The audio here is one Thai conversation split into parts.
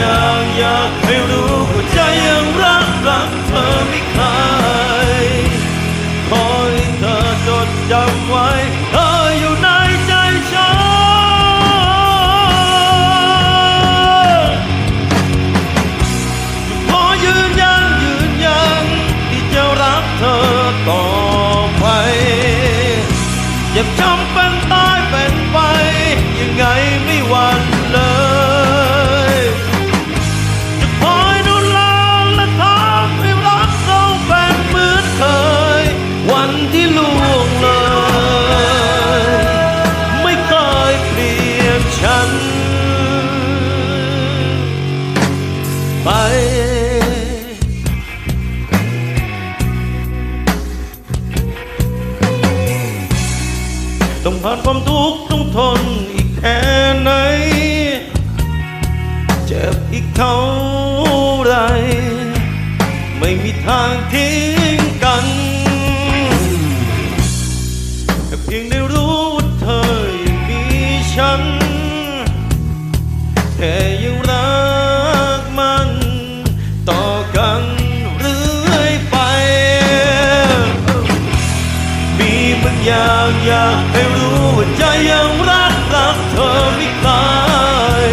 อยางอยากให้รู้ว่าใจยังรักรักเธอไม่เคยขอให้เธอจดจำไว้เธออยู่ในใจฉันขอยืนยันยืนยันที่จะรักเธอต่อไปเจ็บช้ำเป็ ต้องผ่านความทุกข์ต้องทนอีกแค่ไหน เจ็บอีกเท่าไร ไม่มีทางทิ้ง อยากอยากให้รู้ว่าใจยังรักรักเธอไม่คลาย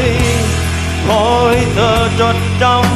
ขอให้เธอจดจำ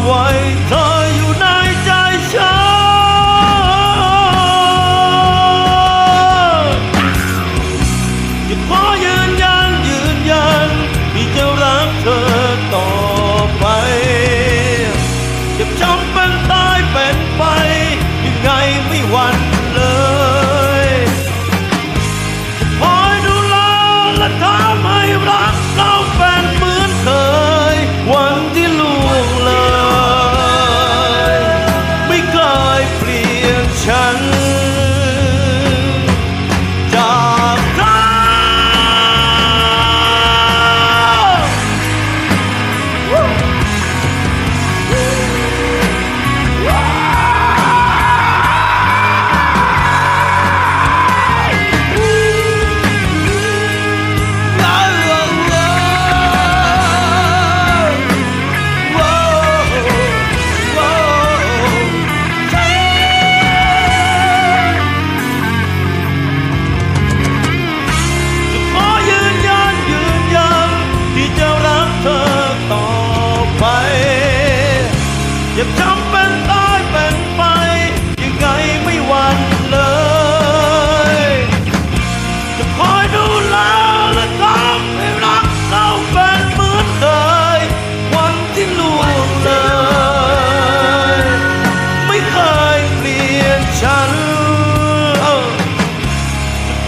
ลี่ยนฉัน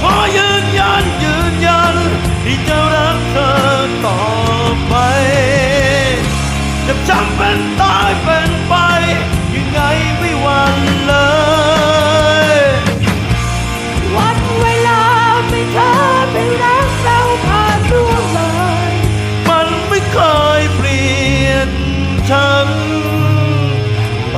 ขอยืนยันยืนยันที่จะรักเธอต่อไปจะจำเป็นตายเป็นไปยังไงไม่หวั่นเลยวันเวลาไม่เธอไม่รักเราผ่านร่วงเลยมันไม่เคยเปลี่ยนฉันไป